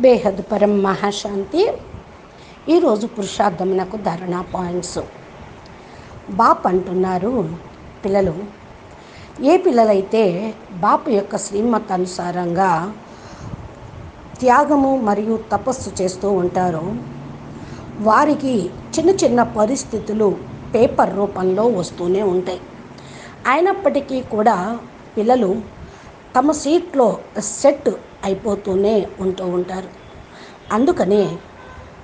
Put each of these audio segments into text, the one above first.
బేహద్ పరం మహాశాంతి. ఈరోజు పురుషార్థమునకు ధారణ పాయింట్స్. బాప్ అంటున్నారు పిల్లలు. ఏ పిల్లలైతే బాపు యొక్క శ్రీమత్ అనుసారంగా త్యాగము మరియు తపస్సు చేస్తూ ఉంటారో వారికి చిన్న చిన్న పరిస్థితులు పేపర్ రూపంలో వస్తూనే ఉంటాయి. అయినప్పటికీ కూడా పిల్లలు తమ సీట్లో సెట్ అయిపోతూనే ఉంటూ ఉంటారు. అందుకనే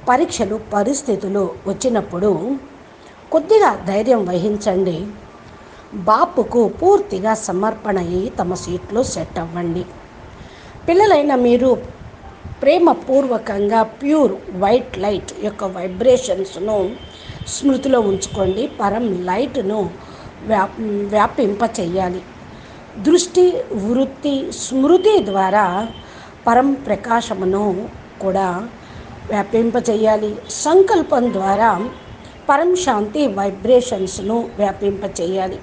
పరీక్షలు పరిస్థితులు వచ్చినప్పుడు కొద్దిగా ధైర్యం వహించండి. బాపుకు పూర్తిగా సమర్పణ అయ్యి తమ సీట్లో సెట్ అవ్వండి. పిల్లలైన మీరు ప్రేమపూర్వకంగా ప్యూర్ వైట్ లైట్ యొక్క వైబ్రేషన్స్ను స్మృతిలో ఉంచుకోండి. పరం లైట్ను వ్యా వ్యాపింప చేయాలి దృష్టి వృత్తి స్మృతి ద్వారా పరం ప్రకాశమును కూడా వ్యాపింప చేయాలి సంకల్పం ద్వారా పరం శాంతి వైబ్రేషన్స్ను వ్యాపింప చేయాలి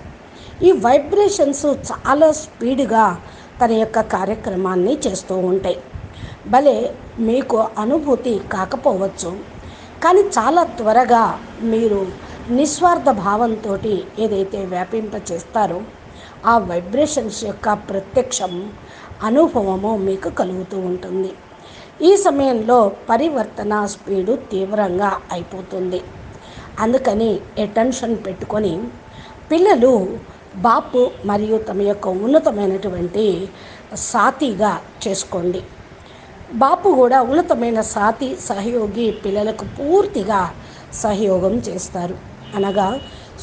ఈ వైబ్రేషన్స్ చాలా స్పీడ్గా తన యొక్క కార్యక్రమాన్ని చేస్తూ ఉంటాయి. భలే మీకు అనుభూతి కాకపోవచ్చు కానీ చాలా త్వరగా మీరు నిస్వార్థ భావంతో ఏదైతే వ్యాపింప చేస్తారో ఆ వైబ్రేషన్స్ యొక్క ప్రత్యక్షం అనుభవము మీకు కలుగుతూ ఉంటుంది. ఈ సమయంలో పరివర్తన స్పీడు తీవ్రంగా అయిపోతుంది. అందుకని అటెన్షన్ పెట్టుకొని పిల్లలు బాపు మరియు తమ యొక్క ఉన్నతమైనటువంటి సాతిగా చేసుకోండి. బాపు కూడా ఉన్నతమైన సాతి సహయోగి పిల్లలకు పూర్తిగా సహయోగం చేస్తారు. అనగా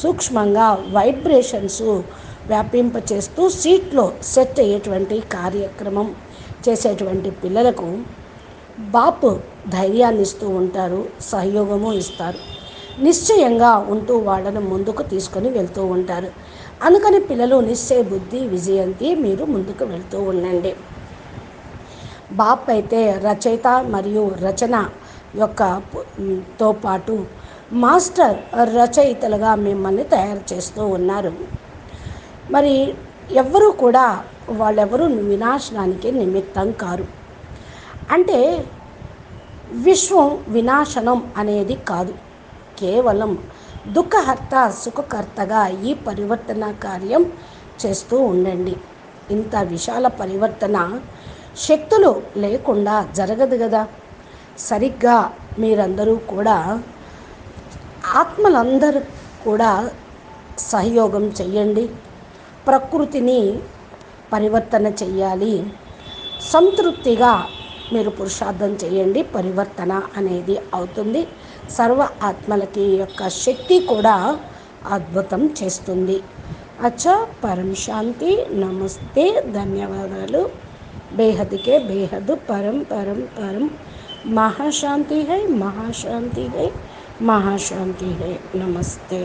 సూక్ష్మంగా వైబ్రేషన్స్ వ్యాపింప చేస్తూ సీట్లో సెట్ అయ్యేటువంటి కార్యక్రమం చేసేటువంటి పిల్లలకు బాపు ధైర్యాన్ని ఇస్తూ ఉంటారు సహయోగము ఇస్తారు. నిశ్చయంగా ఉంటూ వాళ్ళను ముందుకు తీసుకొని వెళ్తూ ఉంటారు. అందుకని పిల్లలు నిశ్చయ బుద్ధి విజయంతి మీరు ముందుకు వెళ్తూ ఉండండి. బాప్ అయితే రచయిత మరియు రచన యొక్క తో పాటు మాస్టర్ రచయితలుగా మిమ్మల్ని తయారు చేస్తూ ఉన్నారు. మరి ఎవ్వరూ కూడా వాళ్ళెవరూ వినాశనానికి నిమిత్తం కారు. అంటే విశ్వం వినాశనం అనేది కాదు. కేవలం దుఃఖహర్త సుఖకర్తగా ఈ పరివర్తన కార్యం చేస్తూ ఉండండి. ఇంత విశాల పరివర్తన శక్తులు లేకుండా జరగదు కదా సరిగ్గా మీరందరూ కూడా ఆత్మలందరూ కూడా సహయోగం చెయ్యండి. ప్రకృతిని పరివర్తన చెయ్యాలి. సంతృప్తిగా మీరు పురుషార్థం చేయండి పరివర్తన అనేది అవుతుంది. సర్వ ఆత్మలకి యొక్క శక్తి కూడా అద్భుతం చేస్తుంది. అచ్చా పరం శాంతి నమస్తే ధన్యవాదాలు. బేహద్కే బేహదు పరం పరం పరం. మహాశాంతి హై మహాశాంతి హై మహాశాంతి హై నమస్తే.